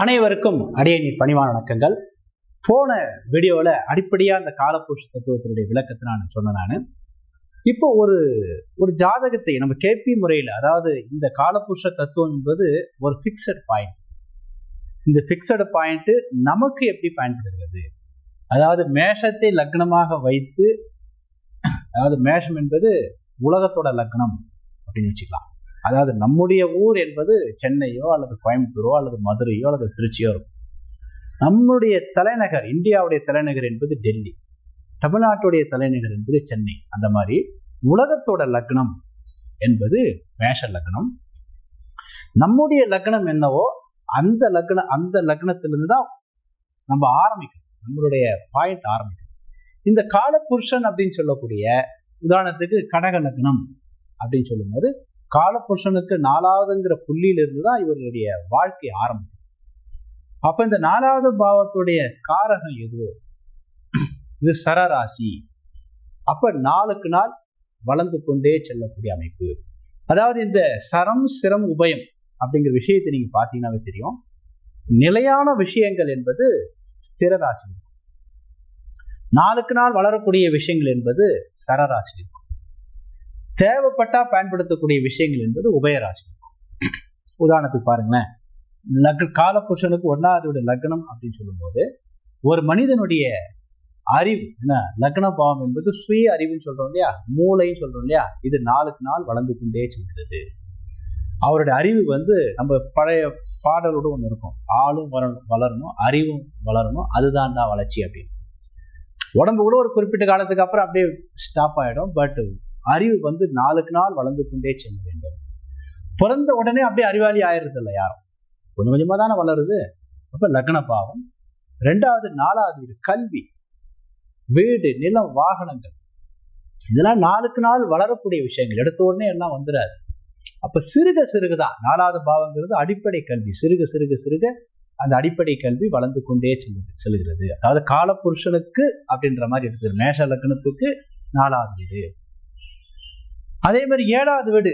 அனைவருக்கும் அடியணி பணிவான வணக்கங்கள். போன வீடியோவில் அடிப்படையாக அந்த காலப்புருஷ தத்துவத்தினுடைய விளக்கத்தை நான் சொன்னேன் நான். இப்போ ஒரு ஒரு ஜாதகத்தை நம்ம கேபி முறையில் அதாவது இந்த காலப்புருஷ தத்துவம் என்பது ஒரு ஃபிக்ஸட் பாயிண்ட் இந்த ஃபிக்ஸடு பாயிண்ட்டு நமக்கு எப்படி பயன்படுகிறது? அதாவது மேஷத்தை லக்னமாக வைத்து அதாவது மேஷம் என்பது உலகத்தோட லக்னம் அப்படின்னு வச்சுக்கலாம். அதாவது நம்முடைய ஊர் என்பது சென்னையோ அல்லது கோயம்புத்தூரோ அல்லது மதுரையோ அல்லது திருச்சியோ இருக்கும். நம்முடைய தலைநகர் இந்தியாவுடைய தலைநகர் என்பது டெல்லி. தமிழ்நாட்டுடைய தலைநகர் என்பது சென்னை. அந்த மாதிரி உலகத்தோட லக்னம் என்பது மேஷ லக்னம். நம்முடைய லக்னம் என்னவோ அந்த லக்னம் அந்த லக்னத்திலிருந்து தான் நம்ம ஆரம்பிக்கணும். நம்மளுடைய பாயிண்ட் ஆரம்பிக்கணும். இந்த காலபுருஷன் அப்படின்னு சொல்லக்கூடிய உதாரணத்துக்கு கடக லக்னம் அப்படின்னு சொல்லும்போது காலபுருஷனுக்கு நாலாவதுங்கிற புள்ளியிலிருந்து தான் இவர்களுடைய வாழ்க்கை ஆரம்பம். அப்ப இந்த நாலாவது பாவத்துடைய காரகம் எதுவோ இது சரராசி. அப்ப நாளுக்கு நாள் வளர்ந்து கொண்டே செல்லக்கூடிய அமைப்பு. அதாவது இந்த சரம் சிரம் உபயம் அப்படிங்கிற விஷயத்தை நீங்க பார்த்தீங்கன்னாவே தெரியும். நிலையான விஷயங்கள் என்பது ஸ்திர ராசி நாளுக்கு நாள் வளரக்கூடிய விஷயங்கள் என்பது சரராசி இருக்கும். தேவைப்பட்டா பயன்படுத்தக்கூடிய விஷயங்கள் என்பது உபயராசி. உதாரணத்துக்கு பாருங்களேன். லக் காலபுருஷனுக்கு ஒன்றாவது லக்னம் அப்படின்னு சொல்லும்போது ஒரு மனிதனுடைய அறிவு என்ன? லக்ன பாவம் என்பது சுய அறிவுன்னு சொல்றோம் இல்லையா? மூளைன்னு சொல்றோம் இல்லையா? இது நாளுக்கு நாள் வளர்ந்து கொண்டே செல்கிறது. அவருடைய அறிவு வந்து நம்ம பழைய பாடலோடு ஒன்று இருக்கும். ஆளும் வளரணும் வளரணும் அறிவும் வளரணும் அதுதான் தான் வளர்ச்சி அப்படின்னு. உடம்பு கூட ஒரு குறிப்பிட்ட காலத்துக்கு அப்புறம் அப்படியே ஸ்டாப் ஆகிடும் பட் அறிவு வந்து நாளுக்கு நாள் வளர்ந்து கொண்டே செல்ல வேண்டும். பிறந்த உடனே அப்படியே அறிவாளி ஆயிடுறது இல்லை யாரும். கொஞ்சம் கொஞ்சமாக தானே வளருது. அப்போ லக்ன பாவம். ரெண்டாவது நாலாவது இது கல்வி. வீடு நிலம் வாகனங்கள். இதெல்லாம் நாளுக்கு நாள் வளரக்கூடிய விஷயங்கள். எடுத்த உடனே எல்லாம் வந்துடாது அப்போ சிறுக சிறுகுதான். நாலாவது பாவங்கிறது அடிப்படை கல்வி. சிறுக சிறுக சிறுக அந்த அடிப்படை கல்வி வளர்ந்து கொண்டே செல்லுது செல்கிறது அதாவது காலப்புருஷனுக்கு அப்படின்ற மாதிரி இருக்குது. மேஷ லக்னத்துக்கு நாலாவது வீடு அதே மாதிரி ஏழாவது வீடு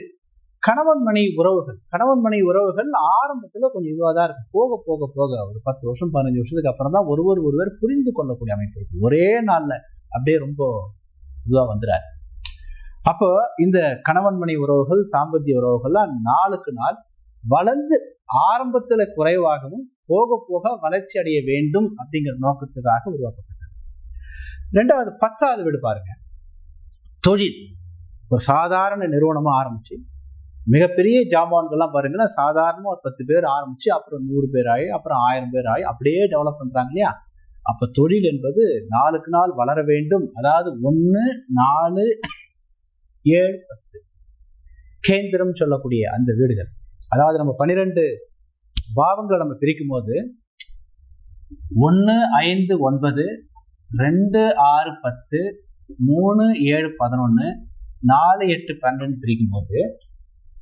கணவன் மனை உறவுகள். கணவன் மனை உறவுகள் ஆரம்பத்தில் கொஞ்சம் இதுவாக தான் இருக்கு போக போக போக ஒரு பத்து வருஷம் பதினஞ்சு வருஷத்துக்கு அப்புறம் தான் ஒருவர் ஒருவர் புரிந்து கொள்ளக்கூடிய அமைப்பு இருக்கு. ஒரே நாளில் அப்படியே ரொம்ப இதுவாக வந்துடாரு அப்போ இந்த கணவன் மனை உறவுகள் தாம்பத்திய உறவுகள்லாம் நாளுக்கு நாள் வளர்ந்து ஆரம்பத்தில் குறைவாகவும் போக போக வளர்ச்சி அடைய வேண்டும் அப்படிங்கிற நோக்கத்துக்காக உருவாக்கப்பட்டது. ரெண்டாவது பத்தாவது வீடு பாருங்க. தொழில். ஒரு சாதாரண நிறுவனமாக ஆரம்பிச்சு மிகப்பெரிய ஜாமான்கள்லாம் பாருங்கன்னா சாதாரணமாக ஒரு பத்து பேர் ஆரம்பித்து அப்புறம் நூறு பேர் ஆகி அப்புறம் ஆயிரம் பேர் ஆகி அப்படியே டெவலப் பண்ணுறாங்க இல்லையா? அப்போ தொழில் என்பது நாளுக்கு நாள் வளர வேண்டும். அதாவது ஒன்று நாலு ஏழு பத்து. கேந்திரம் சொல்லக்கூடிய அந்த வீடுகள். அதாவது நம்ம பன்னிரெண்டு பாவங்களை நம்ம பிரிக்கும் போது ஒன்று ஐந்து ஒன்பது ரெண்டு ஆறு பத்து மூணு ஏழு பதினொன்று நாலு எட்டு பன்னெண்டு பிரிக்கும் போது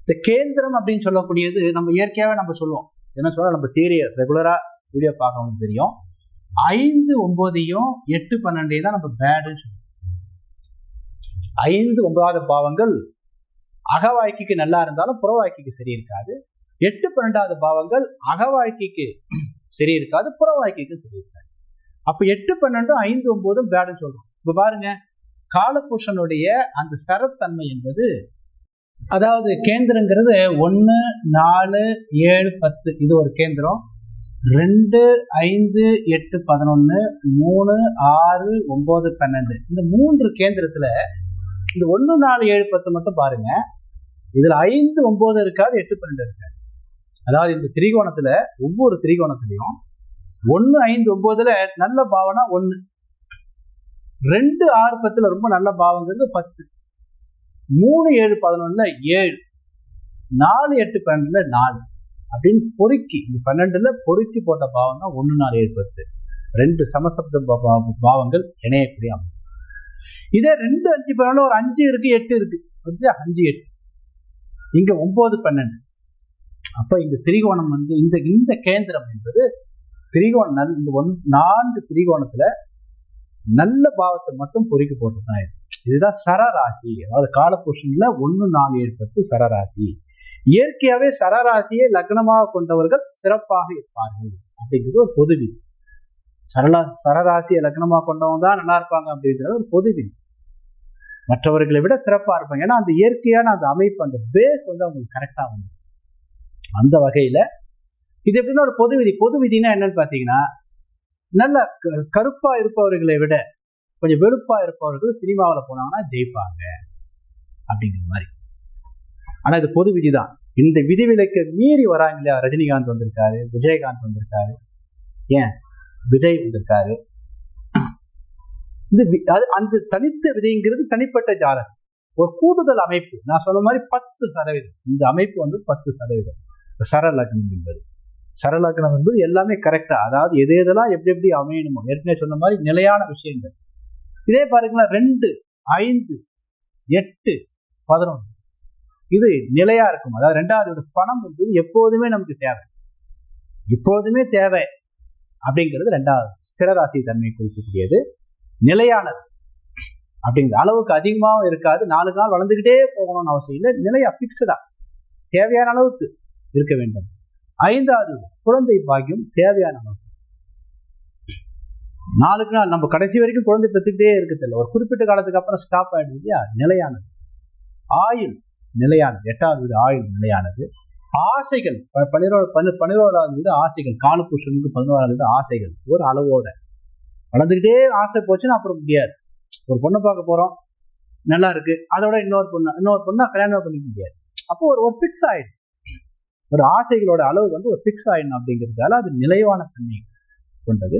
இந்த கேந்திரம் அப்படின்னு சொல்லக்கூடியது நம்ம இயற்கையாகவே நம்ம சொல்லுவோம். என்ன சொல்ல நம்ம தேரியை ரெகுலராக வீடியோ பார்க்கவும் தெரியும். ஐந்து ஒன்பதையும் எட்டு பன்னெண்டையும் தான் நம்ம பேடுன்னு சொல்லுவோம். ஐந்து ஒன்பதாவது பாவங்கள் அகவாழ்க்கைக்கு நல்லா இருந்தாலும் புற வாழ்க்கைக்கு சரி இருக்காது. எட்டு பன்னெண்டாவது பாவங்கள் அகவாழ்க்கைக்கு சரி இருக்காது புற வாழ்க்கைக்கு சரி இருக்காது. எட்டு பன்னெண்டும் ஐந்து ஒன்பதும் பேடுன்னு சொல்கிறோம் இப்போ பாருங்க காலபுருஷனுடைய அந்த சரத்தன்மை என்பது அதாவது கேந்திரங்கிறது ஒன்று நாலு ஏழு பத்து இது ஒரு கேந்திரம். ரெண்டு ஐந்து எட்டு பதினொன்று மூணு ஆறு ஒம்பது பன்னெண்டு. இந்த மூன்று கேந்திரத்தில் இந்த ஒன்று நாலு ஏழு பத்து மட்டும் பாருங்க. இதில் ஐந்து ஒம்பது இருக்காது எட்டு பன்னெண்டு இருக்காது. அதாவது இந்த திரிகோணத்தில் ஒவ்வொரு திரிகோணத்துலையும் ஒன்று ஐந்து ஒன்பதுல நல்ல பாவனா ஒன்று ரெண்டு ஆறு பத்துல ரொம்ப நல்ல பாவங்கிறது பத்து. மூணு ஏழு பதினொன்னுல ஏழு. நாலு எட்டு பன்னெண்டுல நாலு. அப்படின்னு பொறுக்கி இந்த பன்னெண்டுல பொறுக்கி போட்ட பாவம் தான் ஒன்று நாலு ஏழு பத்து. ரெண்டு சமசப்த பாவங்கள் இணையக்கூடிய அமைப்பு இதே ரெண்டு அஞ்சு பன்னெண்டு ஒரு அஞ்சு இருக்கு எட்டு இருக்கு. அஞ்சு எட்டு. இங்க ஒன்பது பன்னெண்டு. அப்ப இந்த திரிகோணம் வந்து இந்த இந்த கேந்திரம் என்பது திரிகோணம் இந்த ஒன் நான்கு திரிகோணத்துல நல்ல பாவத்தை மட்டும் பொறிக்க போட்டு தான் இதுதான் சரராசி. அதாவது காலபுருஷன்ல ஒன்று நாலு ஏழு பத்து சரராசி. இயற்கையாவே சரராசியை லக்னமாக கொண்டவர்கள் சிறப்பாக இருப்பார்கள் அப்படிங்கிறது ஒரு பொதுவி. சரலா சரராசியை லக்னமாக கொண்டவங்க தான் நல்லா இருப்பாங்க அப்படிங்கிறது ஒரு பொது விதி மற்றவர்களை விட சிறப்பா இருப்பாங்க. ஏன்னா அந்த இயற்கையான அந்த அமைப்பு அந்த பேஸ் வந்து அவங்களுக்கு கரெக்டா வந்து. அந்த வகையில இது எப்படின்னா ஒரு பொது விதி பொது விதினா என்னன்னு பாத்தீங்கன்னா நல்ல க- கருப்பா இருப்பவர்களை விட கொஞ்சம் வெளுப்பா இருப்பவர்கள் சினிமாவில் போனாங்கன்னா ஜெயிப்பாங்க. அப்படிங்கிற மாதிரி. ஆனா இது பொது விதி தான் இந்த விதிவிலக்கை மீறி வராங்க இல்லையா? ரஜினிகாந்த் வந்திருக்காரு விஜயகாந்த் வந்திருக்காரு. ஏன்? விஜய் வந்திருக்காரு. இந்த வி- அது அந்த தனித்த விதிங்கிறது தனிப்பட்ட ஜாதகம். ஒரு கூடுதல் அமைப்பு. நான் சொன்ன மாதிரி பத்து சதவீதம். இந்த அமைப்பு வந்து பத்து சதவீதம். சரலக்னம் என்பது. சரலக்னம் என்பது எல்லாமே கரெக்டா அதாவது எது எதெல்லாம் எப்படி எப்படி அமையணுமோ ஏற்கனவே சொன்ன மாதிரி நிலையான விஷயங்கள். இதே பாருங்களேன் ரெண்டு ஐந்து எட்டு பதினொன்று. இது நிலையா இருக்கும். அதாவது ரெண்டாவது பணம் வந்து எப்போதுமே நமக்கு தேவை. எப்போதுமே தேவை அப்படிங்கிறது ரெண்டாவது. ஸ்திரராசி தன்மை குறிக்கக்கூடியது. நிலையானது அப்படிங்கிற அளவுக்கு அதிகமாகவும் இருக்காது. நாலு நாள் வளர்ந்துக்கிட்டே போகணும்னு அவசியம் இல்லை. நிலையா பிக்ஸ்டா தேவையான அளவுக்கு இருக்க வேண்டும். ஐந்தாவது குழந்தை பாக்கியம் தேவையான அளவுக்கு நாளுக்கு நாள் நம்ம கடைசி வரைக்கும் குழந்தை பெற்றுக்கிட்டே இருக்கிறதில்ல ஒரு குறிப்பிட்ட காலத்துக்கு அப்புறம் ஸ்டாப் ஆயிடுது இல்லையா? நிலையானது. ஆயுள் நிலையானது. எட்டாவது வீடு ஆயுள் நிலையானது. ஆசைகள் ப- பன்னிரோ பன்னு பன்னிரோராவது வீடு ஆசைகள். காலபுருஷனுக்கு பதினோராவது வீடு ஆசைகள். ஒரு அளவோட. வளர்ந்துக்கிட்டே ஆசை போச்சுன்னா அப்புறம் முடியாது. ஒரு பொண்ணை பார்க்க போகிறோம் நல்லா இருக்கு. அதோட இன்னொரு பொண்ணு இன்னொரு பொண்ணா கல்யாணம் பண்ணிக்க முடியாது. அப்போ ஒரு ஒரு ஃபிக்ஸ் ஆயிடும் ஒரு ஆசைகளோட அளவு வந்து ஒரு ஃபிக்ஸ் ஆயிடணும் அப்படிங்கிறதால அது நிலைவான தன்மை கொண்டது.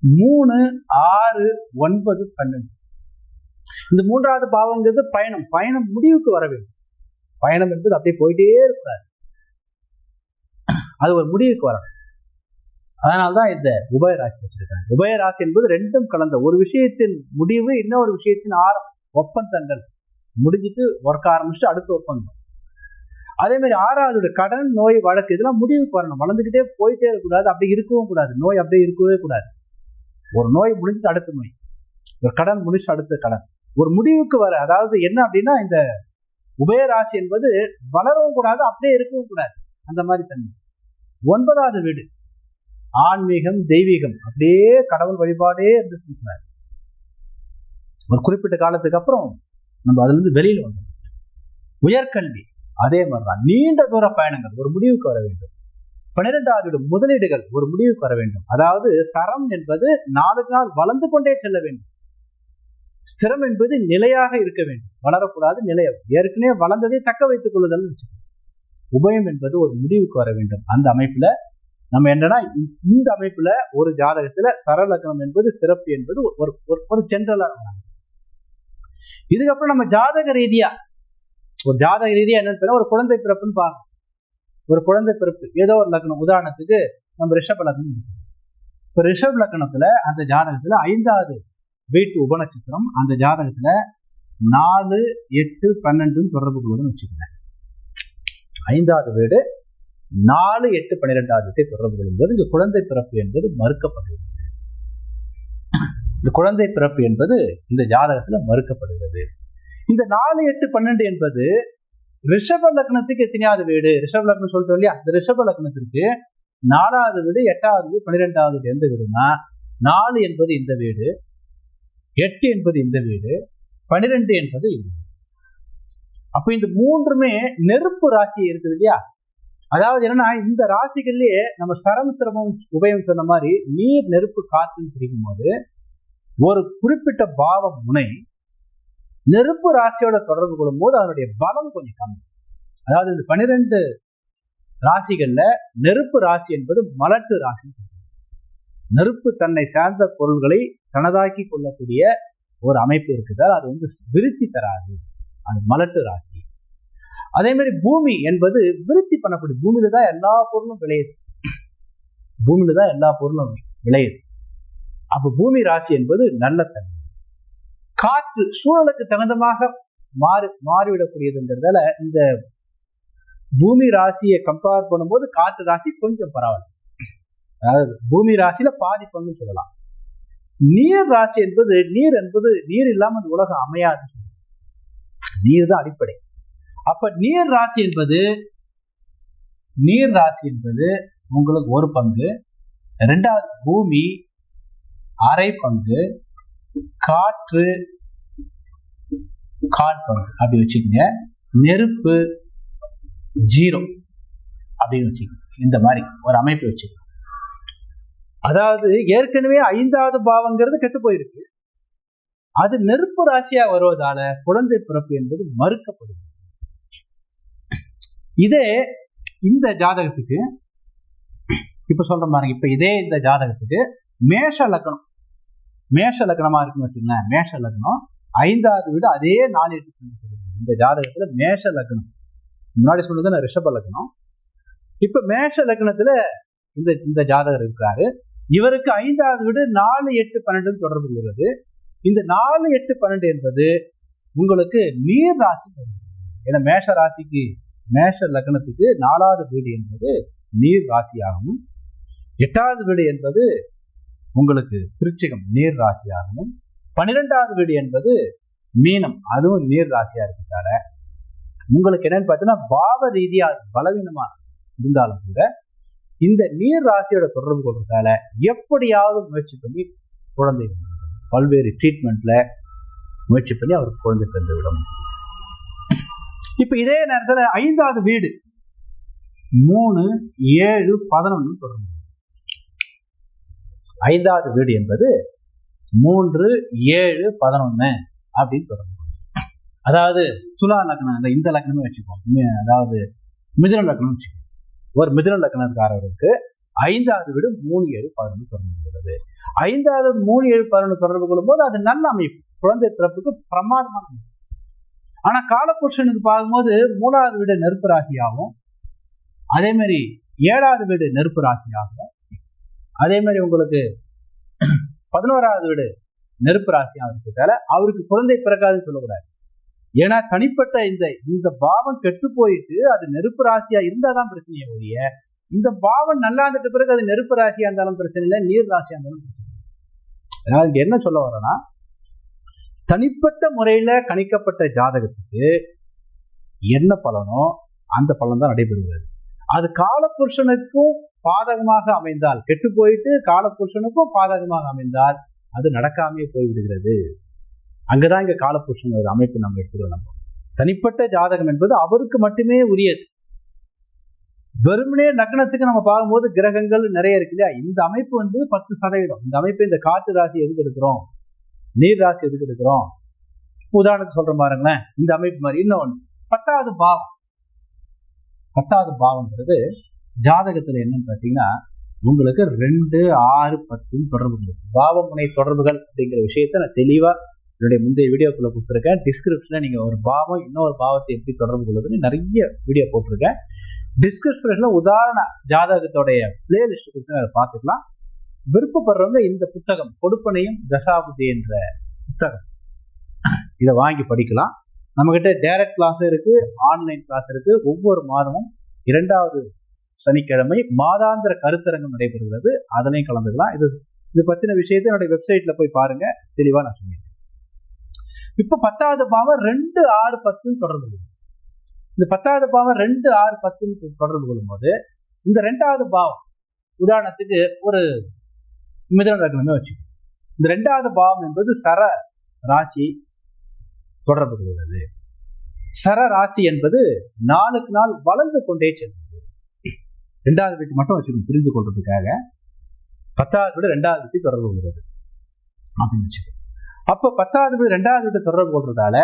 மூணு ஆறு ஒன்பது பன்னெண்டு. இந்த மூன்றாவது பாவங்கிறது பயணம். பயணம் முடிவுக்கு வர வேண்டும். பயணம் என்பது அப்படியே போயிட்டே இருக்கிறார் அது ஒரு முடிவுக்கு வரணும். அதனால்தான் இந்த உபயராசி வச்சிருக்காங்க. உபயராசி என்பது ரெண்டும் கலந்த ஒரு விஷயத்தின் முடிவு இன்னொரு விஷயத்தின் ஆரம் ஒப்பந்தங்கள். முடிஞ்சிட்டு ஒர்க் ஆரம்பிச்சுட்டு அடுத்த ஒப்பந்தம். அதே மாதிரி ஆறாவது கடன் நோய் வழக்கு இதெல்லாம் முடிவுக்கு வரணும். வளர்ந்துக்கிட்டே போயிட்டே இருக்கக்கூடாது. அப்படி இருக்கவும் கூடாது. நோய் அப்படியே இருக்கவே கூடாது. ஒரு நோய் முடிஞ்சிட்டு அடுத்த நோய். ஒரு கடன் முடிச்சு அடுத்த கடன். ஒரு முடிவுக்கு வர அதாவது என்ன அப்படின்னா இந்த உபயராசி என்பது வளரவும் கூடாது அப்படியே இருக்கவும் கூடாது. அந்த மாதிரி தன்மை. ஒன்பதாவது வீடு. ஆன்மீகம் தெய்வீகம். அப்படியே கடவுள் வழிபாடே இருந்துட்டு ஒரு குறிப்பிட்ட காலத்துக்கு அப்புறம் நம்ம அதுல இருந்து வெளியில வந்தோம் உயர்கல்வி. அதே மாதிரிதான் நீண்ட தூர பயணங்கள் ஒரு முடிவுக்கு வர வேண்டும். பன்னிரெண்டாவது முதலீடுகள் ஒரு முடிவுக்கு வர வேண்டும். அதாவது சரம் என்பது நாளுக்கு நாள் வளர்ந்து கொண்டே செல்ல வேண்டும். ஸ்திரம் என்பது நிலையாக இருக்க வேண்டும். வளரக்கூடாது நிலையம் ஏற்கனவே வளர்ந்ததை தக்க வைத்துக் கொள்ளுதல் உபயம் என்பது ஒரு முடிவுக்கு வர வேண்டும். அந்த அமைப்புல நம்ம என்னன்னா இந்த- அமைப்புல ஒரு ஜாதகத்துல சரலக்னம் என்பது சிறப்பு என்பது ஒரு ஒரு ஒரு ஜென்ரலா இதுக்கப்புறம் நம்ம ஜாதக ரீதியா ஒரு ஜாதக ரீதியா என்னன்னு ஒரு குழந்தை பிறப்புன்னு பாருங்க. ஒரு குழந்தை பிறப்பு. ஏதோ ஒரு லக்னம் உதாரணத்துக்கு நம்ம ரிஷப் லக்னம் இப்போ இப்ப ரிஷப் லக்னத்துல அந்த ஜாதகத்துல ஐந்தாவது வீட்டு உபநட்சத்திரம் அந்த ஜாதகத்துல நாலு எட்டு பன்னெண்டுன்னு தொடர்பு கொள்வதுன்னு வச்சுக்கிறேன் ஐந்தாவது வீடு நாலு எட்டு பன்னிரெண்டாவது வீட்டை தொடர்பு கொள்ளும்போது இந்த குழந்தை பிறப்பு என்பது மறுக்கப்படுகிறது இந்த குழந்தை பிறப்பு என்பது இந்த ஜாதகத்துல மறுக்கப்படுகிறது. இந்த நாலு எட்டு பன்னெண்டு என்பது ரிஷப லக்னத்துக்கு எத்தனையாவது வீடு? ரிஷப லக்னம் சொல்லிட்டோம் இல்லையா? அந்த ரிஷப லக்னத்திற்கு நாலாவது வீடு எட்டாவது வீடு பன்னிரெண்டாவது வீடு எந்த வீடுனா நாலு என்பது இந்த வீடு எட்டு என்பது இந்த வீடு பன்னிரெண்டு என்பது இந்த வீடு. அப்ப இந்த மூன்றுமே நெருப்பு ராசி இருக்குது இல்லையா? அதாவது என்னன்னா இந்த ராசிகள்லயே நம்ம சரம் சிரமம் உபயம் சொன்ன மாதிரி நீர் நெருப்பு காத்துன்னு பிரிக்கும் போது ஒரு குறிப்பிட்ட பாவ முனை நெருப்பு ராசியோட தொடர்பு கொள்ளும் போது அதனுடைய பலம் கொஞ்சம் கம்மி. அதாவது இந்த பனிரெண்டு ராசிகள்ல நெருப்பு ராசி என்பது மலட்டு ராசி நெருப்பு தன்னை சார்ந்த பொருள்களை தனதாக்கி கொள்ளக்கூடிய ஒரு அமைப்பு இருக்குதால் அது வந்து விருத்தி தராது. அது மலட்டு ராசி. அதே மாதிரி பூமி என்பது விருத்தி பண்ணக்கூடிய பூமியில தான் எல்லா பொருளும் விளையுது. பூமியில தான் எல்லா பொருளும் விளையுது. அப்ப பூமி ராசி என்பது நல்ல தன்மை. காற்று சூழலுக்கு தகுந்தமாக மாறு மாறிவிடக்கூடியதுங்கிறதால இந்த பூமி ராசியை கம்பேர் பண்ணும்போது காற்று ராசி கொஞ்சம் பரவாயில்ல. அதாவது பூமி ராசியில பாதி பங்குன்னு சொல்லலாம். நீர் ராசி என்பது நீர் என்பது நீர் இல்லாமல் இந்த உலகம் அமையாது நீர் தான் அடிப்படை. அப்ப நீர் ராசி என்பது நீர் ராசி என்பது உங்களுக்கு ஒரு பங்கு ரெண்டாவது பூமி அரை பங்கு காற்று கால் பங்கு அப்படி வச்சுக்கோங்க. நெருப்பு ஜீரோ. அப்படின்னு வச்சுக்கோங்க. இந்த மாதிரி ஒரு அமைப்பு வச்சுக்கோங்க. அதாவது ஏற்கனவே ஐந்தாவது பாவங்கிறது கெட்டு போயிருக்கு. அது நெருப்பு ராசியா வருவதால குழந்தை பிறப்பு என்பது மறுக்கப்படுது இதே இந்த ஜாதகத்துக்கு இப்ப சொல்ற மாதிரி இப்ப இதே இந்த ஜாதகத்துக்கு மேஷ லக்னம். மேஷ லக்னமா இருக்குன்னு வச்சுங்களேன் மேஷ லக்னம் ஐந்தாவது வீடு அதே நாலு எட்டு இந்த ஜாதகத்துல மேஷ லக்னம். முன்னாடி சொன்னது நான் ரிஷப லக்னம். இப்ப மேஷ லக்னத்துல இந்த இந்த ஜாதகர் இருக்கிறாரு இவருக்கு ஐந்தாவது வீடு நாலு எட்டு பன்னெண்டு தொடர்பு உள்ளது இந்த நாலு எட்டு பன்னெண்டு என்பது உங்களுக்கு நீர் ராசி ஏன்னா மேஷ ராசிக்கு மேஷ லக்னத்துக்கு நாலாவது வீடு என்பது நீர் ராசியாகவும் எட்டாவது வீடு என்பது உங்களுக்கு திருச்சிகம் நீர் ராசியாகவும் பன்னிரெண்டாவது வீடு என்பது மீனம் அதுவும் நீர் ராசியா இருக்கிறதால. உங்களுக்கு என்னன்னு பார்த்தீங்கன்னா பாவ ரீதியா பலவீனமா இருந்தாலும் கூட இந்த நீர் ராசியோட தொடர்பு கொள்றதால எப்படியாவது முயற்சி பண்ணி குழந்தை பல்வேறு ட்ரீட்மெண்ட்ல முயற்சி பண்ணி அவருக்கு குழந்தை பிறந்து விடும் இப்ப இதே நேரத்துல ஐந்தாவது வீடு. மூணு ஏழு பதினொன்னு தொடர்பு ஐந்தாவது வீடு என்பது மூன்று ஏழு பதினொன்னு அப்படின்னு தொடர்பு அதாவது துலா லக்னம் இந்த இந்த லக்னமே வச்சுக்கோம் அதாவது மிதுன லக்னம் வச்சுக்கோம் ஒரு மிதுன லக்னக்காரருக்கு ஐந்தாவது வீடு மூணு ஏழு பதினொன்று தொடர்பு கொள்கிறது ஐந்தாவது மூணு ஏழு பதினொன்று தொடர்பு கொள்ளும்போது அது நல்ல அமைப்பு. குழந்தை பிறப்புக்கு பிரமாதமான அமைப்பு. ஆனா காலபுருஷனுக்கு பார்க்கும்போது மூணாவது வீடு நெருப்பு ராசியாகும். அதே மாதிரி ஏழாவது வீடு நெருப்பு ராசியாகும். அதே மாதிரி உங்களுக்கு பதினோராவது வீடு நெருப்பு ராசியாக இருக்கிறதால அவருக்கு குழந்தை பிறக்காதுன்னு சொல்லக்கூடாது. ஏன்னா தனிப்பட்ட இந்த இந்த பாவம் கெட்டு போயிட்டு அது நெருப்பு ராசியா இருந்தாதான் பிரச்சனையே ஒழிய இந்த பாவம் நல்லா இருந்துட்ட பிறகு அது நெருப்பு ராசியா இருந்தாலும் பிரச்சனை இல்லை நீர் ராசியா இருந்தாலும் பிரச்சனை அதனால இங்க என்ன சொல்ல வரோம்னா தனிப்பட்ட முறையில கணிக்கப்பட்ட ஜாதகத்துக்கு என்ன பலனோ அந்த பலன் தான் நடைபெறுகிறது. அது காலபுருஷனுக்கும் பாதகமாக அமைந்தால் கெட்டு போயிட்டு காலபுருஷனுக்கும் பாதகமாக அமைந்தால் அது நடக்காமையே போய்விடுகிறது. அங்கதான் இங்க காலபுருஷன் ஒரு அமைப்பு நம்ம எடுத்துக்கிறோம் நம்ம. தனிப்பட்ட ஜாதகம் என்பது அவருக்கு மட்டுமே உரியது. வெறுமனே லக்னத்துக்கு நம்ம பார்க்கும்போது கிரகங்கள் நிறைய இருக்கு இல்லையா? இந்த அமைப்பு வந்து பத்து சதவீதம். இந்த அமைப்பு இந்த காற்று ராசி எதுக்கு எடுக்கிறோம்? நீர் ராசி எதுக்கு எடுக்கிறோம்? உதாரணத்துக்கு சொல்ற பாருங்களேன். இந்த அமைப்பு மாதிரி இன்னொன்று பத்தாவது பாவம். பத்தாவது பாவம்ன்றது ஜாதகத்துல என்னன்னு பார்த்தீங்கன்னா உங்களுக்கு ரெண்டு ஆறு பத்துன்னு தொடர்பு இருக்கு பாவமுனை தொடர்புகள் அப்படிங்கிற விஷயத்த நான் தெளிவா என்னுடைய முந்தைய வீடியோக்குள்ள கொடுத்துருக்கேன். டிஸ்கிரிப்ஷன்ல நீங்க ஒரு பாவம் இன்னொரு பாவத்தை எப்படி தொடர்பு கொள்வதுன்னு நிறைய வீடியோ போட்டிருக்கேன். டிஸ்கிரிப்ஷன்ல உதாரண ஜாதகத்தோடைய பிளேலிஸ்ட் கொடுத்து அதை பார்த்துக்கலாம். விருப்பப்படுறவங்க இந்த புத்தகம் கொடுப்பனையும் தசாபுதி என்ற புத்தகம். இதை வாங்கி படிக்கலாம். நம்மகிட்ட டைரக்ட் கிளாஸ் இருக்கு ஆன்லைன் கிளாஸ் இருக்கு. ஒவ்வொரு மாதமும் இரண்டாவது சனிக்கிழமை மாதாந்திர கருத்தரங்கம் நடைபெறுகிறது. அதனையும் கலந்துக்கலாம். இது இது பத்தின விஷயத்தை என்னுடைய வெப்சைட்ல போய் பாருங்க. தெளிவா நான் சொல்லியிருக்கேன் இப்ப பத்தாவது பாவம் ரெண்டு ஆறு பத்துன்னு தொடர்பு கொள்ளும். இந்த பத்தாவது பாவம் ரெண்டு ஆறு பத்துன்னு தொடர்பு கொள்ளும்போது இந்த ரெண்டாவது பாவம் உதாரணத்துக்கு ஒரு மிதன லக்னமே வச்சு இந்த ரெண்டாவது பாவம் என்பது சர ராசி தொடர்பு கொள்கிறது. சர ராசி என்பது நாளுக்கு நாள் வளர்ந்து கொண்டே செல்லும். ரெண்டாவது வீட்டு மட்டும் வச்சுக்கணும் புரிந்து கொள்றதுக்காக பத்தாவது வீடு ரெண்டாவது வீட்டு தொடர்பு கொள்கிறது அப்படின்னு வச்சுக்கணும் அப்போ பத்தாவது வீடு ரெண்டாவது வீட்டு தொடர்பு கொள்றதால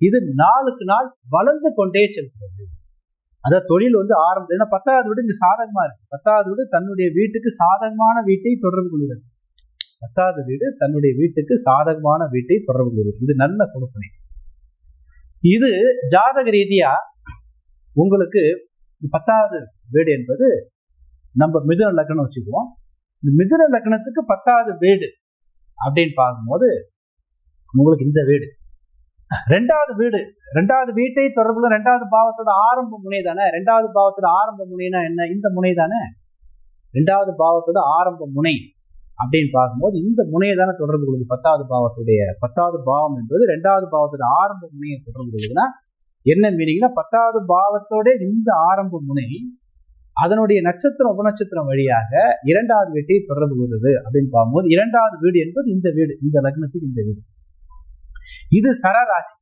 இது நாளுக்கு நாள் வளர்ந்து கொண்டே செல்கிறது. அதாவது தொழில் வந்து ஆரம்பம் ஏன்னா பத்தாவது வீடு இங்க சாதகமா இருக்கு. பத்தாவது வீடு தன்னுடைய வீட்டுக்கு சாதகமான வீட்டை தொடர்பு கொள்கிறது. பத்தாவது வீடு தன்னுடைய வீட்டுக்கு சாதகமான வீட்டை தொடர்பு கொள்கிறது. இது நல்ல கொடுப்பனை. இது ஜாதக ரீதியா உங்களுக்கு பத்தாவது வீடு என்பது நம்ம மிதுன லக்னம் வச்சுக்குவோம். இந்த மிதுன லக்னத்துக்கு பத்தாவது வீடு அப்படின்னு பார்க்கும்போது உங்களுக்கு இந்த வீடு. ரெண்டாவது வீடு ரெண்டாவது வீட்டை தொடர்புல ரெண்டாவது பாவத்தோட ஆரம்ப முனை தானே? ரெண்டாவது பாவத்தோட ஆரம்ப முனைனா என்ன? இந்த முனை தானே? ரெண்டாவது பாவத்தோட ஆரம்ப முனை அப்படின்னு பார்க்கும்போது இந்த முனையை தானே தொடர்பு கொள்ளுது. பத்தாவது பாவத்துடைய பத்தாவது பாவம் என்பது ரெண்டாவது பாவத்தோட ஆரம்ப முனையை தொடர்பு கொள்ளுதுன்னா என்ன மீனிங்னா பத்தாவது பாவத்தோட இந்த ஆரம்ப முனை அதனுடைய நட்சத்திரம் உபநட்சத்திரம் வழியாக இரண்டாவது வீட்டை தொடர்பு அப்படின்னு பார்க்கும்போது இரண்டாவது வீடு என்பது இந்த வீடு இந்த லக்னத்துக்கு இந்த வீடு. இது சரராசி.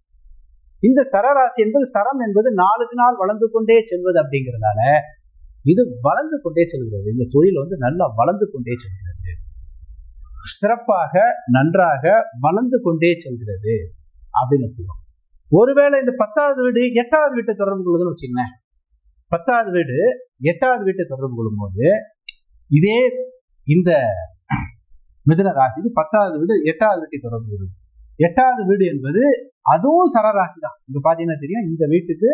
இந்த சரராசி என்பது சரம் என்பது நாளுக்கு நாள் வளர்ந்து கொண்டே செல்வது அப்படிங்கிறதால இது வளர்ந்து கொண்டே செல்கிறது. இந்த தொழில் வந்து நல்லா வளர்ந்து கொண்டே செல்கிறது. சிறப்பாக நன்றாக வளர்ந்து கொண்டே செல்கிறது அப்படின்னு ஒருவேளை இந்த பத்தாவது வீடு எட்டாவது வீட்டை தொடர்பு கொள்ளுதுன்னு வச்சுங்களேன் பத்தாவது வீடு எட்டாவது வீட்டை தொடர்பு கொள்ளும் போது இதே இந்த மிதன ராசிக்கு பத்தாவது வீடு எட்டாவது வீட்டை தொடர்பு கொள்ளும் எட்டாவது வீடு என்பது அதுவும் சரராசி தான். இங்க பாத்தீங்கன்னா தெரியும் இந்த வீட்டுக்கு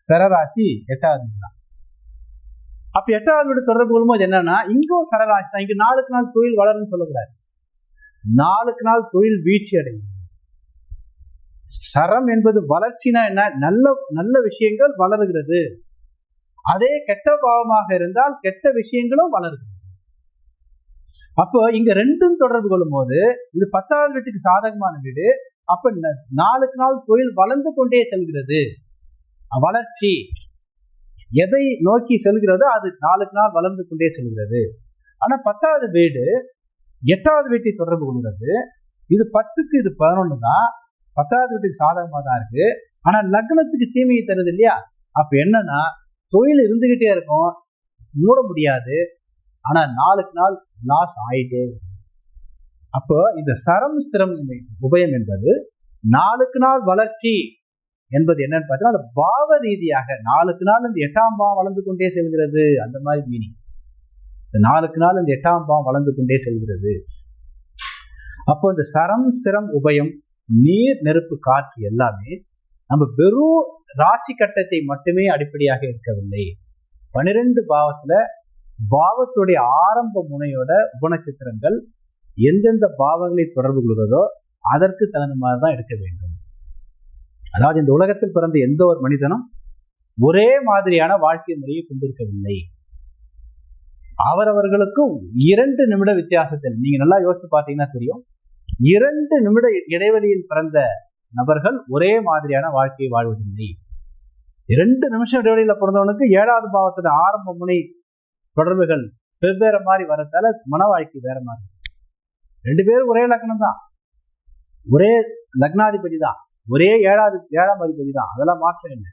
சரராசி எட்டாவது வீடு தான். அப்ப எட்டாவது வீடு தொடர்பு கொள்ளும்போது என்னன்னா இங்கும் சரராசி தான். இங்க நாளுக்கு நாள் தொழில் வளரும்னு சொல்லக்கூடாது. நாளுக்கு நாள் தொழில் வீழ்ச்சி அடையும். சரம் என்பது வளர்ச்சினா என்ன? நல்ல நல்ல விஷயங்கள் வளருகிறது. அதே கெட்ட பாவமாக இருந்தால் கெட்ட விஷயங்களும் வளருது. அப்போ இங்க ரெண்டும் தொடர்பு கொள்ளும் போது இது பத்தாவது வீட்டுக்கு சாதகமான வீடு அப்ப நாளுக்கு நாள் தொழில் வளர்ந்து கொண்டே செல்கிறது. வளர்ச்சி. எதை நோக்கி செல்கிறதோ அது நாளுக்கு நாள் வளர்ந்து கொண்டே செல்கிறது. ஆனா பத்தாவது வீடு எட்டாவது வீட்டை தொடர்பு கொள்கிறது இது பத்துக்கு இது பதினொன்று தான். பத்தாவது வீட்டுக்கு சாதகமாக தான் இருக்கு. ஆனா லக்னத்துக்கு தீமையை தருது இல்லையா? அப்ப என்னன்னா தொழில் இருந்துகிட்டே இருக்கும். மூட முடியாது. ஆனா நாளுக்கு நாள் லாஸ் ஆயிட்டே அப்போ இந்த சரம் ஸ்திரம் உபயம் என்பது நாளுக்கு நாள் வளர்ச்சி என்பது என்னன்னு பார்த்தீங்கன்னா அந்த பாவ ரீதியாக நாளுக்கு நாள் இந்த எட்டாம் பாவம் வளர்ந்து கொண்டே செல்கிறது. அந்த மாதிரி மீனிங் இந்த நாளுக்கு நாள் இந்த எட்டாம் பாவம் வளர்ந்து கொண்டே செல்கிறது. அப்போ இந்த சரம் சிரம் உபயம் நீர் நெருப்பு காற்று எல்லாமே நம்ம வெறும் ராசி கட்டத்தை மட்டுமே அடிப்படையாக இருக்கவில்லை. பனிரெண்டு பாவத்துல பாவத்துடைய ஆரம்ப முனையோட உபநட்சத்திரங்கள் எந்தெந்த பாவங்களை தொடர்பு கொள்கிறதோ அதற்கு தகுந்த மாதிரி தான் எடுக்க வேண்டும். அதாவது இந்த உலகத்தில் பிறந்த எந்த ஒரு மனிதனும் ஒரே மாதிரியான வாழ்க்கை முறையை கொண்டிருக்கவில்லை. அவரவர்களுக்கும் இரண்டு நிமிட வித்தியாசத்தில் நீங்க நல்லா யோசித்து பார்த்தீங்கன்னா தெரியும். இரண்டு நிமிட இடைவெளியில் பிறந்த நபர்கள் ஒரே மாதிரியான வாழ்க்கையை வாழ்வதில்லை. இரண்டு நிமிஷம் இடைவெளியில பிறந்தவனுக்கு ஏழாவது பாவத்தோட ஆரம்ப முனை தொடர்புகள் வெவ்வேறு மாதிரி வரத்தால மன வாழ்க்கை வேற மாதிரி. ரெண்டு பேரும் ஒரே லக்னம் தான் ஒரே லக்னாதிபதி தான் ஒரே ஏழாவது ஏழாம் அதிபதி தான் அதெல்லாம் மாற்றம் என்ன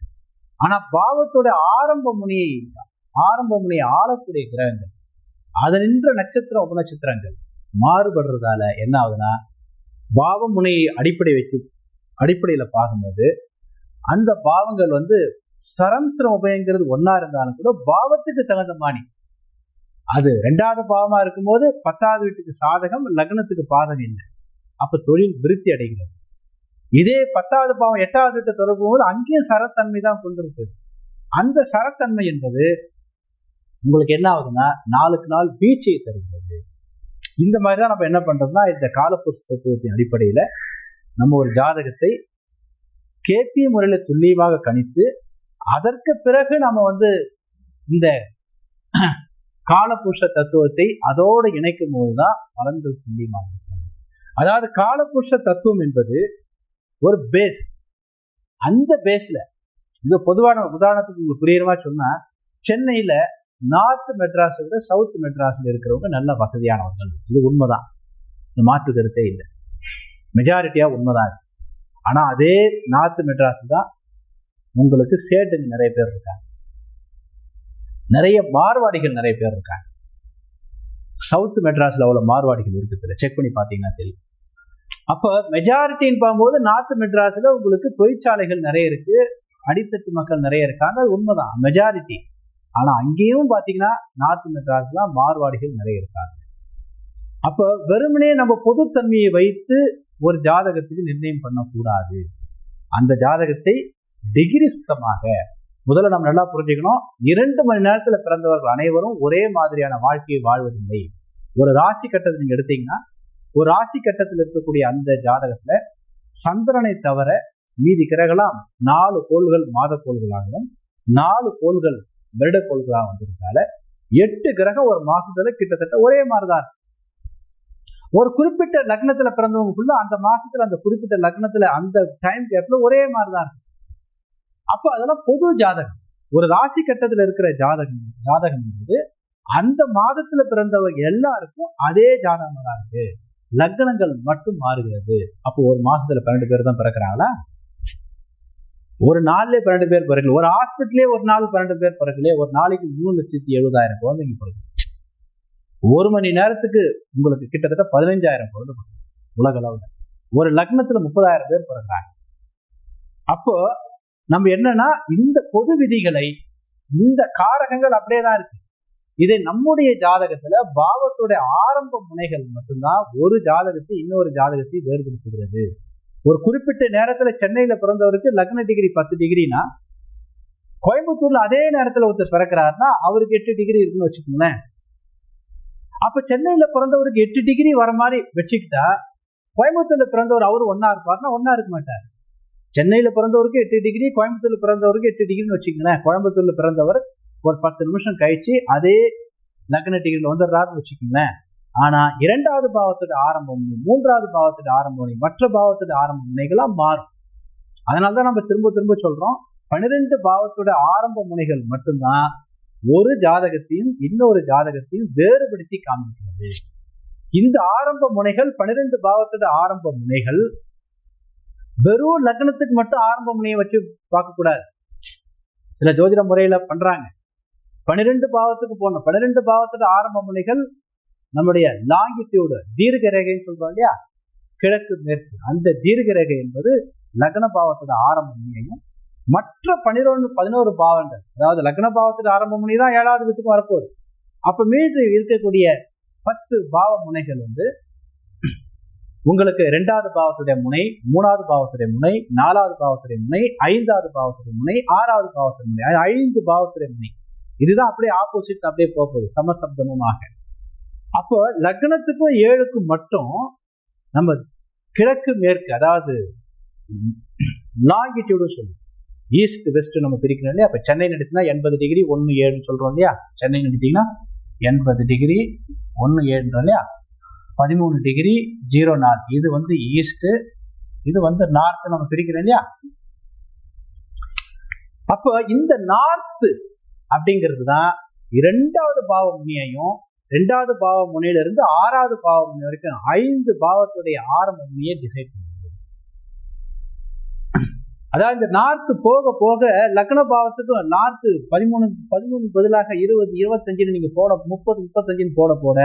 ஆனா பாவத்தோட ஆரம்ப முனையை ஆரம்ப முனையை ஆளக்கூடிய கிரகங்கள் அது நின்ற நட்சத்திர உபநட்சத்திரங்கள் மாறுபடுறதால என்ன ஆகுதுன்னா பாவ முனையை அடிப்படை வைத்து அடிப்படையில பார்க்கும்போது அந்த பாவங்கள் வந்து சரம்சிரம் உபயங்கிறது ஒன்னா இருந்தாலும் கூட பாவத்துக்கு தகுந்த மாணி அது ரெண்டாவது பாவமா இருக்கும்போது பத்தாவது வீட்டுக்கு சாதகம் லக்னத்துக்கு பாதகம் இல்லை. அப்ப தொழில் விருத்தி அடைகிறது. இதே பத்தாவது பாவம் எட்டாவது வீட்டை தொடர்பு போது அங்கேயும் சரத்தன்மை தான் கொண்டிருக்கு அந்த சரத்தன்மை என்பது உங்களுக்கு என்ன ஆகுதுன்னா நாளுக்கு நாள் வீழ்ச்சியை தருகிறது. இந்த மாதிரி தான் நம்ம என்ன பண்றோம்னா இந்த காலப்புருஷ தத்துவத்தின் அடிப்படையில நம்ம ஒரு ஜாதகத்தை கேபி முறையில துல்லியமாக கணித்து அதற்கு பிறகு நம்ம வந்து இந்த காலபுருஷ தத்துவத்தை அதோடு இணைக்கும் போதுதான் பலன்கள் துல்லியமாக இருக்கும். அதாவது காலபுருஷ தத்துவம் என்பது ஒரு பேஸ் அந்த பேஸ்ல இது பொதுவான உதாரணத்துக்கு உங்களுக்கு புரியுறமா சொன்னால் சென்னையில நார்த் மெட்ராஸை விட சவுத் மெட்ராஸில் இருக்கிறவங்க நல்ல வசதியானவர்கள். இது உண்மைதான். இந்த மாற்று கருத்தே இல்லை. மெஜாரிட்டியா உண்மைதான் இருக்கு ஆனா அதே நார்த் மெட்ராஸ் தான் உங்களுக்கு சேட்டுங்க நிறைய பேர் இருக்காங்க. நிறைய மார்வாடிகள் நிறைய பேர் இருக்காங்க. சவுத் மெட்ராஸ்ல அவ்வளவு மார்வாடிகள் இருக்குது செக் பண்ணி பார்த்தீங்கன்னா தெரியும். அப்ப மெஜாரிட்டின்னு பார்க்கும்போது நார்த் மெட்ராஸ்ல உங்களுக்கு தொழிற்சாலைகள் நிறைய இருக்கு. அடித்தட்டு மக்கள் நிறைய இருக்காங்க. அது உண்மைதான். மெஜாரிட்டி ஆனா அங்கேயும் பாத்தீங்கன்னா நார்த் மெட்ராஸ்ல மார்வாடிகள் நிறைய இருக்காங்க. அப்ப வெறுமனே நம்ம பொதுத்தன்மையை வைத்து ஒரு ஜாதகத்துக்கு நிர்ணயம் பண்ணக்கூடாது. அந்த ஜாதகத்தை டிகிரி சுத்தமாக முதல்ல நம்ம நல்லா புரிஞ்சுக்கணும். இரண்டு மணி நேரத்தில் பிறந்தவர்கள் அனைவரும் ஒரே மாதிரியான வாழ்க்கையை வாழ்வதில்லை. ஒரு ராசி கட்டத்தை நீங்கள் எடுத்தீங்கன்னா ஒரு ராசி கட்டத்தில் இருக்கக்கூடிய அந்த ஜாதகத்தில் சந்திரனை தவிர மீதி கிரகலாம் நாலு கோள்கள் மாத கோள்களாகவும் நாலு கோள்கள் வருட கோள்களாக வந்திருந்தால எட்டு கிரகம் ஒரு மாசத்துல கிட்டத்தட்ட ஒரே மாதிரிதான். ஒரு குறிப்பிட்ட லக்னத்துல பிறந்தவங்களுக்குள்ள அந்த மாசத்துல அந்த குறிப்பிட்ட லக்னத்துல அந்த டைம் கேப்ல ஒரே மாதிரிதான் இருக்கு அப்போ அதெல்லாம் பொது ஜாதகம். ஒரு ராசி கட்டத்துல இருக்கிற ஜாதகம் ஜாதகம் என்பது அந்த மாதத்துல பிறந்தவங்க எல்லாருக்கும் அதே ஜாதகம் தான் இருக்கு. லக்னங்கள் மட்டும் மாறுகிறது. அப்போ ஒரு மாசத்துல பன்னெண்டு பேர் தான் பிறக்கிறாங்களா? ஒரு நாள்லயே பன்னெண்டு பேர் பிறக்கல. ஒரு ஹாஸ்பிட்டலே ஒரு நாள் பன்னெண்டு பேர் பிறக்கலையே ஒரு நாளைக்கு மூணு லட்சத்தி எழுபதாயிரம் குழந்தைங்க பிறகு ஒரு மணி நேரத்துக்கு உங்களுக்கு கிட்டத்தட்ட பதினஞ்சாயிரம் குழந்தை பிறகு உலக அளவில். ஒரு லக்னத்துல முப்பதாயிரம் பேர் பிறக்கிறாங்க அப்போ நம்ம என்னன்னா இந்த பொது விதிகளை இந்த காரகங்கள் அப்படியே தான் இருக்கு. இதை நம்முடைய ஜாதகத்துல பாவத்துடைய ஆரம்ப முனைகள் மட்டும்தான் ஒரு ஜாதகத்தை இன்னொரு ஜாதகத்தை வேறுபடுத்துகிறது. ஒரு குறிப்பிட்ட நேரத்துல சென்னையில பிறந்தவருக்கு லக்ன டிகிரி பத்து டிகிரினா கோயம்புத்தூர்ல அதே நேரத்துல ஒருத்தர் பிறக்கிறாருன்னா அவருக்கு எட்டு டிகிரி இருக்குன்னு வச்சுக்கோங்களேன். அப்ப சென்னையில பிறந்தவருக்கு எட்டு டிகிரி வர மாதிரி வச்சுக்கிட்டா கோயம்புத்தூர்ல பிறந்தவர் அவர் ஒன்னா இருப்பார்னா ஒன்னா இருக்க மாட்டார். சென்னையில பிறந்தவருக்கு எட்டு டிகிரி கோயம்புத்தூர்ல பிறந்தவருக்கு எட்டு டிகிரின்னு வச்சுக்கோங்களேன். கோயம்புத்தூர்ல பிறந்தவர் ஒரு பத்து நிமிஷம் கழிச்சு அதே லக்ன டிகிரியில் வந்துடுறாருன்னு வச்சுக்கோங்களேன். ஆனா இரண்டாவது பாவத்தோட ஆரம்பம் மூன்றாவது பாவத்தோட ஆரம்ப மற்ற பாவத்தோட ஆரம்ப முனைகளாக மாறும். அதனாலதான் நம்ம திரும்ப திரும்ப சொல்றோம் பன்னிரெண்டு பாவத்தோட ஆரம்ப முனைகள் மட்டும்தான் ஒரு ஜாதகத்தையும் இன்னொரு ஜாதகத்தையும் வேறுபடுத்தி காமிக்கிறது இந்த ஆரம்ப முனைகள் பன்னிரெண்டு பாவத்தோட ஆரம்ப முனைகள். வெறும் லக்னத்துக்கு மட்டும் ஆரம்ப முனையை வச்சு பார்க்க கூடாது சில ஜோதிட முறையில பண்றாங்க. பனிரெண்டு பாவத்துக்கு போனோம் பன்னிரெண்டு பாவத்தோட ஆரம்ப முனைகள் நம்முடைய லாங்கிடியூடு தீர்க்க ரேகைன்னு சொல்றோம் இல்லையா? கிழக்கு மேற்கு. அந்த தீர்க்க ரேகை என்பது லக்ன பாவத்தோட ஆரம்ப முனையையும் மற்ற பன்னிரொன்று பதினோரு பாவங்கள் அதாவது லக்ன பாவத்துக்கு ஆரம்ப முனை தான் ஏழாவது வீட்டுக்கு வரப்போகுது. அப்ப மீது இருக்கக்கூடிய பத்து பாவ முனைகள் வந்து உங்களுக்கு ரெண்டாவது பாவத்துடைய முனை மூணாவது பாவத்துடைய முனை நாலாவது பாவத்துடைய முனை ஐந்தாவது பாவத்துடைய முனை ஆறாவது பாவத்துடைய முனை ஐந்து பாவத்துடைய முனை. இதுதான் அப்படியே ஆப்போசிட் அப்படியே போகுது சமசப்தமுமாக. அப்போ லக்னத்துக்கும் ஏழுக்கும் மட்டும் நம்ம கிழக்கு மேற்கு அதாவது லாங்கிடியூடு சொல்லுவோம். ஈஸ்ட் வெஸ்ட் நம்ம பிரிக்கணும் இல்லையா? அப்போ சென்னை நடித்தினா எண்பது டிகிரி ஒன்று ஏழுன்னு சொல்றோம் இல்லையா? சென்னை நடித்தீங்கன்னா எண்பது டிகிரி ஒன்று ஏழுன்றோம் இல்லையா? பதிமூணு டிகிரி ஜீரோ நார்த் இது வந்து ஈஸ்ட் இது வந்து நார்த் நம்ம பிரிக்கிறோம் இல்லையா? அப்போ இந்த நார்த் அப்படிங்கிறது தான் இரண்டாவது பாவ முனியையும் ரெண்டாவது பாவ முனையில இருந்து ஆறாவது பாவ முனை வரைக்கும் ஐந்து பாவத்துடைய ஆரம்ப முனையை டிசைட் அதாவது இந்த நார்த் போக போக லக்ன பாவத்துக்கும் நார்த்து பதிமூணு பதிமூணு பதிலாக இருபது இருபத்தஞ்சுன்னு நீங்க போட முப்பது முப்பத்தஞ்சுன்னு போட போட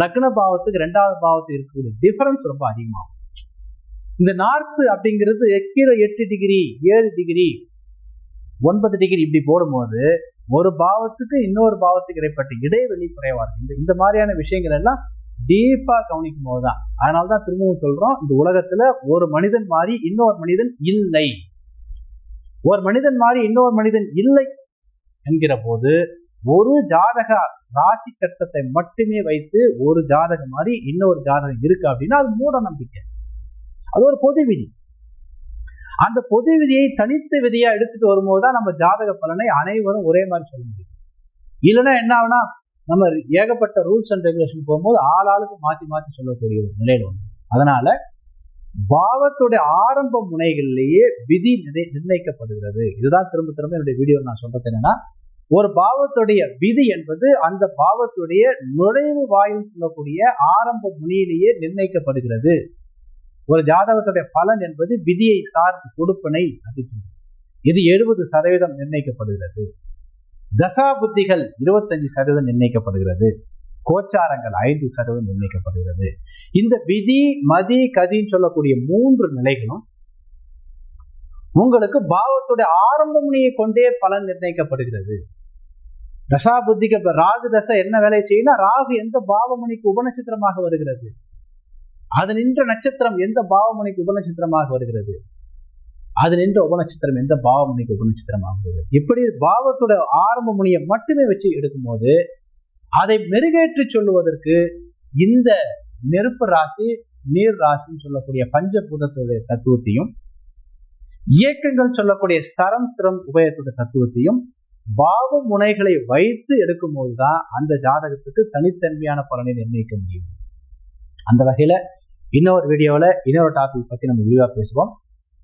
லக்ன பாவத்துக்கு ரெண்டாவது பாவத்துக்கு இருக்கக்கூடிய டிஃபரன்ஸ் ரொம்ப அதிகமாகும். இந்த நார்த்து அப்படிங்கிறது கீழே எட்டு டிகிரி ஏழு டிகிரி ஒன்பது டிகிரி இப்படி போடும்போது ஒரு பாவத்துக்கு இன்னொரு பாவத்துக்கு இடைப்பட்ட இடைவெளி குறைவாக இருக்கு. இந்த மாதிரியான விஷயங்கள் எல்லாம் டீப்பா கவனிக்கும் போதுதான் அதனாலதான் திரும்பவும் சொல்றோம் இந்த உலகத்துல ஒரு மனிதன் மாதிரி இன்னொரு மனிதன் இல்லை. ஒரு மனிதன் மாதிரி இன்னொரு மனிதன் இல்லை என்கிற போது ஒரு ஜாதக ராசி கட்டத்தை மட்டுமே வைத்து ஒரு ஜாதகம் மாதிரி இன்னொரு ஜாதகம் இருக்கு அப்படின்னா அது மூட நம்பிக்கை. அது ஒரு பொது விதி. அந்த பொது விதியை தனித்த விதியா எடுத்துட்டு வரும்போது தான் நம்ம ஜாதக பலனை அனைவரும் ஒரே மாதிரி சொல்ல முடியும். இல்லைன்னா என்ன ஆகுனா நம்ம ஏகப்பட்ட ரூல்ஸ் அண்ட் ரெகுலேஷன் போகும்போது ஆள் ஆளுக்கு மாற்றி சொல்லக்கூடிய ஒரு நிலையில் ஒன்று அதனால பாவத்துடைய ஆரம்ப முனைகளிலேயே விதி நிர்ணயிக்கப்படுகிறது. இதுதான் திரும்ப திரும்ப என்னுடைய வீடியோ நான் சொல்றது என்னன்னா ஒரு பாவத்துடைய விதி என்பது அந்த பாவத்துடைய நுழைவு வாயில் சொல்லக்கூடிய ஆரம்ப முனையிலேயே நிர்ணயிக்கப்படுகிறது. ஒரு ஜாதகத்துடைய பலன் என்பது விதியை சார்ந்து கொடுப்பனை அப்படின்னு இது எழுபது சதவீதம் நிர்ணயிக்கப்படுகிறது. தசா புத்திகள் இருபத்தஞ்சு சதவீதம் நிர்ணயிக்கப்படுகிறது. கோச்சாரங்கள் ஐந்து சதவீதம் நிர்ணயிக்கப்படுகிறது. இந்த விதி மதி கதின்னு சொல்லக்கூடிய மூன்று நிலைகளும் உங்களுக்கு பாவத்துடைய ஆரம்பமுனையை கொண்டே பலன் நிர்ணயிக்கப்படுகிறது. தசா புத்திக்கு இப்ப ராகு தசை என்ன வேலையை செய்யணும் ராகு எந்த பாவமணிக்கு உபநட்சத்திரமாக வருகிறது? அது நின்ற நட்சத்திரம் எந்த பாவமணிக்கு உபநட்சத்திரமாக வருகிறது? அது நின்ற உபநட்சத்திரம் எந்த பாவமுனைக்கு உபநட்சத்திரம் ஆகுது? இப்படி பாவத்தோட ஆரம்ப முனையை மட்டுமே வச்சு எடுக்கும்போது அதை மெருகேற்றி சொல்லுவதற்கு இந்த நெருப்பு ராசி நீர் ராசின்னு சொல்லக்கூடிய பஞ்சபூதத்துடைய தத்துவத்தையும் இயக்கங்கள் சொல்லக்கூடிய சரம் சிரம் உபயத்துடைய தத்துவத்தையும் பாவ முனைகளை வைத்து எடுக்கும்போது தான் அந்த ஜாதகத்துக்கு தனித்தன்மையான பலனை நிர்ணயிக்க முடியும். அந்த வகையில இன்னொரு வீடியோவில் இன்னொரு டாபிக் பற்றி நம்ம விரிவாக பேசுவோம்.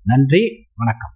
நன்றி வணக்கம்.